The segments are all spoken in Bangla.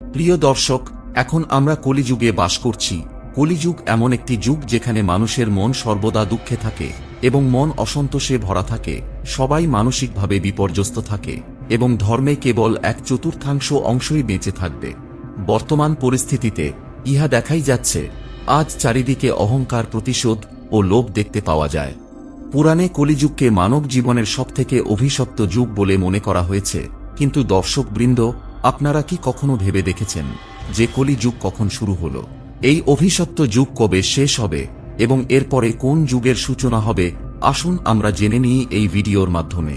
প্রিয় দর্শক, এখন আমরা কলিযুগে বাস করছি। কলিযুগ এমন একটি যুগ যেখানে মানুষের মন সর্বদা দুঃখে থাকে এবং মন অসন্তোষে ভরা থাকে। সবাই মানসিকভাবে বিপর্যস্ত থাকে এবং ধর্মে কেবল এক চতুর্থাংশ অংশই বেঁচে থাকবে। বর্তমান পরিস্থিতিতে ইহা দেখাই যাচ্ছে, আজ চারিদিকে অহংকার প্রতিশোধ ও লোভ দেখতে পাওয়া যায়। পুরাণে কলিযুগকে মানব জীবনের সবথেকে অভিশপ্ত যুগ বলে মনে করা হয়েছে, কিন্তু দর্শকবৃন্দ আপনারা কি কখনো ভেবে দেখেছেন যে কলিযুগ কখন শুরু হল? এই অভিশপ্ত যুগ কবে শেষ হবে? এবং এরপরে কোন যুগের সূচনা হবে? আসুন আমরা জেনে নিই এই ভিডিওর মাধ্যমে।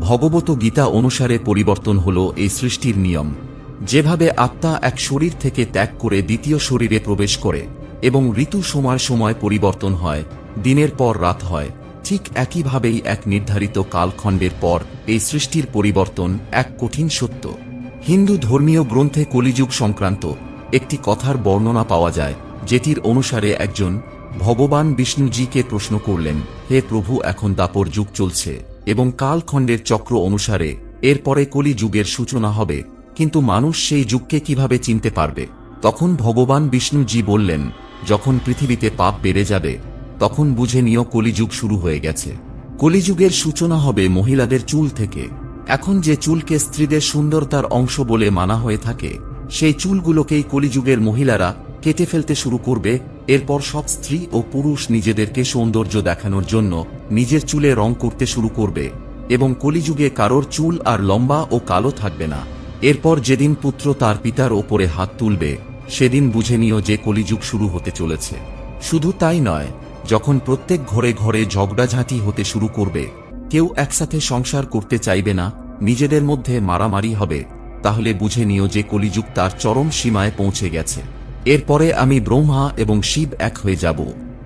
ভগবত গীতা অনুসারে পরিবর্তন হল এই সৃষ্টির নিয়ম। যেভাবে আত্মা এক শরীর থেকে ত্যাগ করে দ্বিতীয় শরীরে প্রবেশ করে এবং ঋতু সময় সময় পরিবর্তন হয়, দিনের পর রাত হয়, ঠিক একইভাবেই এক নির্ধারিত কালখণ্ডের পর এই সৃষ্টির পরিবর্তন এক কঠিন সত্য। হিন্দু ধর্মীয় গ্রন্থে কলিযুগ সংক্রান্ত একটি কথার বর্ণনা পাওয়া যায়, যেটির অনুসারে একজন ভগবান বিষ্ণুজিকে প্রশ্ন করলেন, হে প্রভু, এখন দাপর যুগ চলছে এবং কালখণ্ডের চক্র অনুসারে এরপরে কলি যুগের সূচনা হবে, কিন্তু মানুষ সেই যুগকে কীভাবে চিনতে পারবে? তখন ভগবান বিষ্ণুজি বললেন, যখন পৃথিবীতে পাপ বেড়ে যাবে, তখন বুঝে নিও কলিযুগ শুরু হয়ে গেছে। কলিযুগের সূচনা হবে মহিলাদের চুল থেকে। এখন যে চুলকে স্ত্রীদের সুন্দরতার অংশ বলে মানা হয়ে থাকে, সেই চুলগুলোকেই কলিযুগের মহিলারা কেটে ফেলতে শুরু করবে, এরপর সব স্ত্রী ও পুরুষ নিজেদেরকে সৌন্দর্য দেখানোর জন্য নিজের চুলে রং করতে শুরু করবে এবং কলিযুগে কারোর চুল আর লম্বা ও কালো থাকবে না। এরপর যেদিন পুত্র তার পিতার ওপরে হাত তুলবে, সেদিন বুঝে নিও যে কলিযুগ শুরু হতে চলেছে। শুধু তাই নয়, যখন প্রত্যেক ঘরে ঘরে ঝগড়াঝাঁটি হতে শুরু করবে কেউ একসাথে সংসার করতে চাইবে না, নিজেদের মধ্যে মারামারি হবে, তাহলে বুঝে নিও যে কলিযুগ তার চরম সীমায় পৌঁছে গেছে। এরপরে আমি ব্রহ্মা এবং শিব এক হয়ে যাব,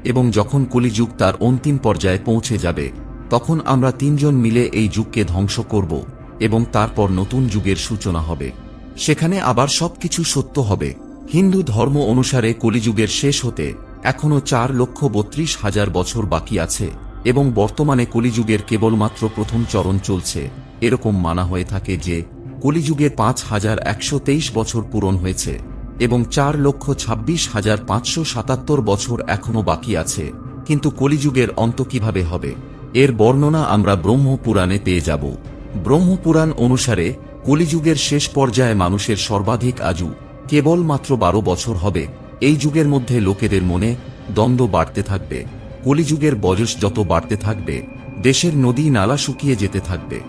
এবং যখন কলিযুগ তার অন্তিম পর্যায়ে পৌঁছে যাবে, তখন আমরা তিনজন মিলে এই যুগকে ধ্বংস করব, এবং তারপর নতুন যুগের সূচনা হবে। সেখানে আবার সবকিছু সত্য হবে। হিন্দু ধর্ম অনুসারে কলিযুগের শেষ হতে এখনও চার লক্ষ বত্রিশ হাজার বছর বাকি আছে। এবং বর্তমানে কলিযুগের কেবলমাত্র প্রথম চরণ চলছে। এরকম মানা হয়ে থাকে যে, কলিযুগে পাঁচ হাজার একশো তেইশ বছর পূরণ হয়েছে এবং চার লক্ষ ছাব্বিশ হাজার পাঁচশো সাতাত্তর বছর এখনও বাকি আছে। কিন্তু কলিযুগের অন্ত কীভাবে হবে? এর বর্ণনা আমরা ব্রহ্মপুরাণে পেয়ে যাব। ব্রহ্মপুরাণ অনুসারে, কলিযুগের শেষ পর্যায়ে মানুষের সর্বাধিক আজু কেবলমাত্র বারো বছর হবে। এই যুগের মধ্যে লোকেদের মনে দ্বন্দ্ব বাড়তে থাকবে। কলিযুগের বয়স যত বাড়তে থাকবে, দেশের নদী নালা শুকিয়ে যেতে থাকবে।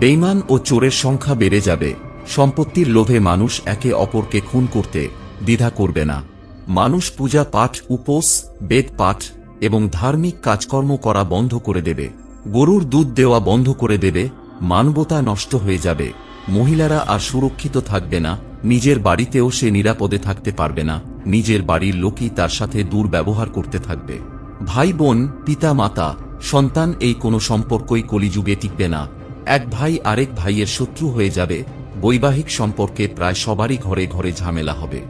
বেইমান ও চোরের সংখ্যা বেড়ে যাবে। সম্পত্তির লোভে মানুষ একে অপরকে খুন করতে দ্বিধা করবে না। মানুষ পূজা পাঠ, উপোস, বেদ পাঠ এবং ধার্মিক কাজকর্ম করা বন্ধ করে দেবে। গরুর দুধ দেওয়া বন্ধ করে দেবে। মানবতা নষ্ট হয়ে যাবে। মহিলারা আর সুরক্ষিত থাকবে না। নিজের বাড়িতেও সে নিরাপদে থাকতে পারবে না। নিজের বাড়ির লোকই তার সাথে দুর্ব্যবহার করতে থাকবে। ভাই বোন, পিতা মাতা, সন্তান এই কোনো সম্পর্কই কলিযুগে টিকবে না। এক ভাই আরেক ভাইয়ের শত্রু হয়ে যাবে, বৈবাহিক সম্পর্কে প্রায় সবারই ঘরে ঘরে ঝামেলা হবে।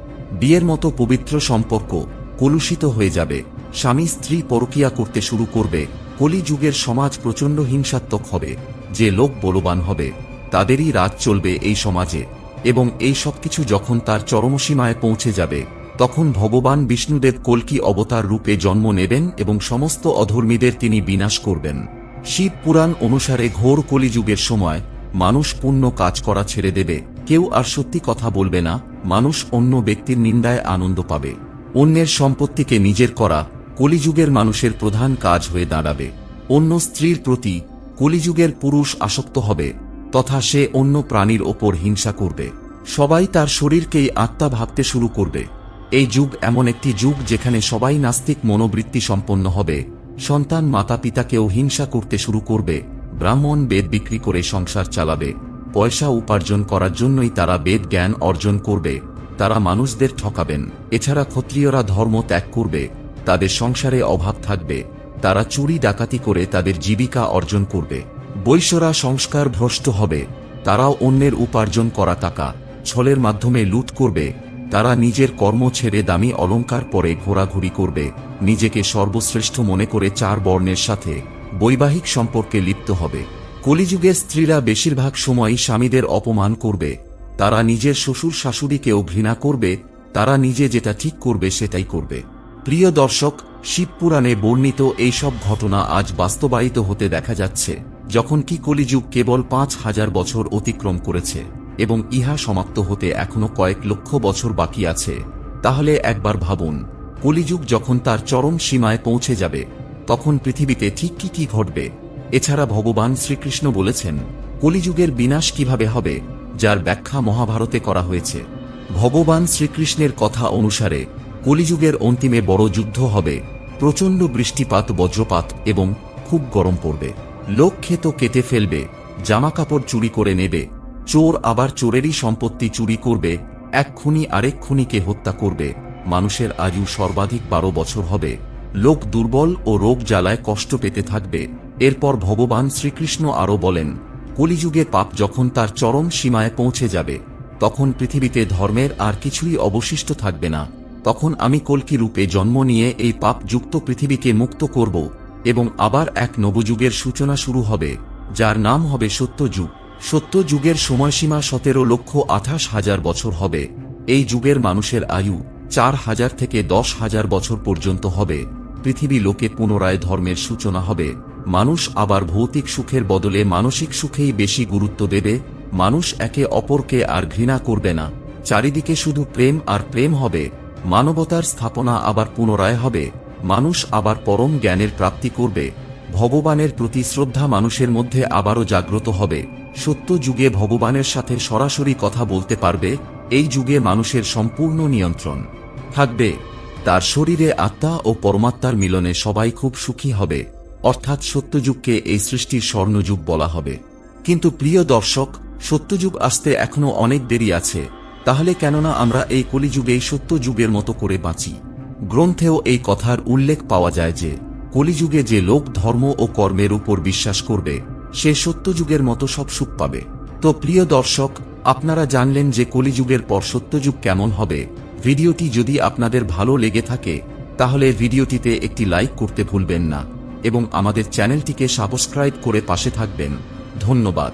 বিয়ের মতো পবিত্র সম্পর্ক কলুষিত হয়ে যাবে, স্বামী স্ত্রী পরকিয়া করতে শুরু করবে, কলিযুগের সমাজ প্রচণ্ড হিংসাত্মক হবে, যে লোক বলবান হবে, তাদেরই রাজ চলবে এই সমাজে, এবং এই সবকিছু যখন তার চরমসীমায় পৌঁছে যাবে তখন ভগবান বিষ্ণুদেব কল্কি অবতার রূপে জন্ম নেবেন এবং সমস্ত অধর্মীদের তিনি বিনাশ করবেন। শিব পুরাণ অনুসারে ঘোর কলিযুগের সময় মানুষ পুণ্য কাজ করা ছেড়ে দেবে। কেউ আর সত্যি কথা বলবে না, মানুষ অন্য ব্যক্তির নিন্দায় আনন্দ পাবে। অন্যের সম্পত্তিকে নিজের করা কলিযুগের মানুষের প্রধান কাজ হয়ে দাঁড়াবে। অন্য স্ত্রীর প্রতি কলিযুগের পুরুষ আসক্ত হবে, তথা সে অন্য প্রাণীর ওপর হিংসা করবে। সবাই তার শরীরকেই আত্মা ভাবতে শুরু করবে। এই যুগ এমন একটি যুগ যেখানে সবাই নাস্তিক মনোবৃত্তি সম্পন্ন হবে। সন্তান মাতা পিতাকেও হিংসা করতে শুরু করবে। ব্রাহ্মণ বেদ বিক্রি করে সংসার চালাবে। পয়সা উপার্জন করার জন্যই তারা বেদ জ্ঞান অর্জন করবে। তারা মানুষদের ঠকাবেন। এছাড়া ক্ষত্রিয়রা ধর্ম ত্যাগ করবে। তাদের সংসারে অভাব থাকবে। তারা চুরি ডাকাতি করে তাদের জীবিকা অর্জন করবে। বৈশ্যরা সংস্কার ভ্রষ্ট হবে। তারাও অন্যের উপার্জন করা টাকা, ছলের মাধ্যমে লুট করবে। তারা নিজের কর্ম ছেড়ে দামি অলঙ্কার পরে ঘোরাঘুরি করবে, নিজেকে সর্বশ্রেষ্ঠ মনে করে চার বর্ণের সাথে বৈবাহিক সম্পর্কে লিপ্ত হবে। কলিযুগের স্ত্রীরা বেশিরভাগ সময়ই স্বামীদের অপমান করবে, তারা নিজের শ্বশুর শাশুড়িকেও ঘৃণা করবে, তারা নিজে যেটা ঠিক করবে সেটাই করবে। প্রিয় দর্শক, শিবপুরাণে বর্ণিত এইসব ঘটনা আজ বাস্তবায়িত হতে দেখা যাচ্ছে, যখন কি কলিযুগ কেবল পাঁচ হাজার বছর অতিক্রম করেছে। এবং ইহা সমাপ্ত হতে এখনও কয়েক লক্ষ বছর বাকি আছে। তাহলে একবার ভাবুন, কলিযুগ যখন তার চরম সীমায় পৌঁছে যাবে, তখন পৃথিবীতে ঠিক কি কি ঘটবে? এছাড়া ভগবান শ্রীকৃষ্ণ বলেছেন, কলিযুগের বিনাশ কীভাবে হবে, যার ব্যাখ্যা মহাভারতে করা হয়েছে। ভগবান শ্রীকৃষ্ণের কথা অনুসারে, কলিযুগের অন্তিমে বড় যুদ্ধ হবে, প্রচণ্ড বৃষ্টিপাত, বজ্রপাত এবং খুব গরম পড়বে। লোক ক্ষেত কেটে ফেলবে, জামাকাপড় চুরি করে নেবে চোর আবার চোরেরই সম্পত্তি চুরি করবে, এক খুনি আরেক খুনিকে হত্যা করবে। মানুষের আয়ু সর্বাধিক বারো বছর হবে। লোক দুর্বল ও রোগ জ্বালায় কষ্ট পেতে থাকবে। এরপর ভগবান শ্রীকৃষ্ণ আরও বলেন, কলিযুগে পাপ যখন তার চরম সীমায় পৌঁছে যাবে, তখন পৃথিবীতে ধর্মের আর কিছুই অবশিষ্ট থাকবে না। তখন আমি কল্কি রূপে জন্ম নিয়ে এই পাপযুক্ত পৃথিবীকে মুক্ত করব এবং আবার এক নবযুগের সূচনা শুরু হবে, যার নাম হবে সত্যযুগ। সত্যযুগের সময়সীমা সতেরো লক্ষ আঠাশ হাজার বছর হবে। এই যুগের মানুষের আয়ু চার হাজার থেকে দশ হাজার বছর পর্যন্ত হবে। পৃথিবী লোকে পুনরায় ধর্মের সূচনা হবে। মানুষ আবার ভৌতিক সুখের বদলে মানসিক সুখেই বেশি গুরুত্ব দেবে। মানুষ একে অপরকে আর ঘৃণা করবে না। চারিদিকে শুধু প্রেম আর প্রেম হবে। মানবতার স্থাপনা আবার পুনরায় হবে। মানুষ আবার পরম জ্ঞানের প্রাপ্তি করবে। ভগবানের প্রতি শ্রদ্ধা মানুষের মধ্যে আবারও জাগ্রত হবে। সত্য যুগে ভগবানের সাথে সরাসরি কথা বলতে পারবে, এই যুগে মানুষের সম্পূর্ণ নিয়ন্ত্রণ থাকবে। তার শরীরে আত্মা ও পরমাত্মার মিলনে সবাই খুব সুখী হবে, অর্থাৎ সত্যযুগকে এই সৃষ্টির স্বর্ণযুগ বলা হবে। কিন্তু প্রিয় দর্শক, সত্যযুগ আসতে এখনও অনেক দেরি আছে, তাহলে কেননা আমরা এই কলিযুগেই সত্যযুগের মতো করে বাঁচি। গ্রন্থেও এই কথার উল্লেখ পাওয়া যায় যে, কলিযুগে যে লোক ধর্ম ও কর্মের উপর বিশ্বাস করবে সে সত্যযুগের মতো সব সুখ পাবে। তো প্রিয় দর্শক, আপনারা জানলেন যে কলিযুগের পর সত্যযুগ কেমন হবে। ভিডিওটি যদি আপনাদের ভালো লেগে থাকে, তাহলে ভিডিওটিতে একটি লাইক করতে ভুলবেন না এবং আমাদের চ্যানেলটিকে সাবস্ক্রাইব করে পাশে থাকবেন। ধন্যবাদ।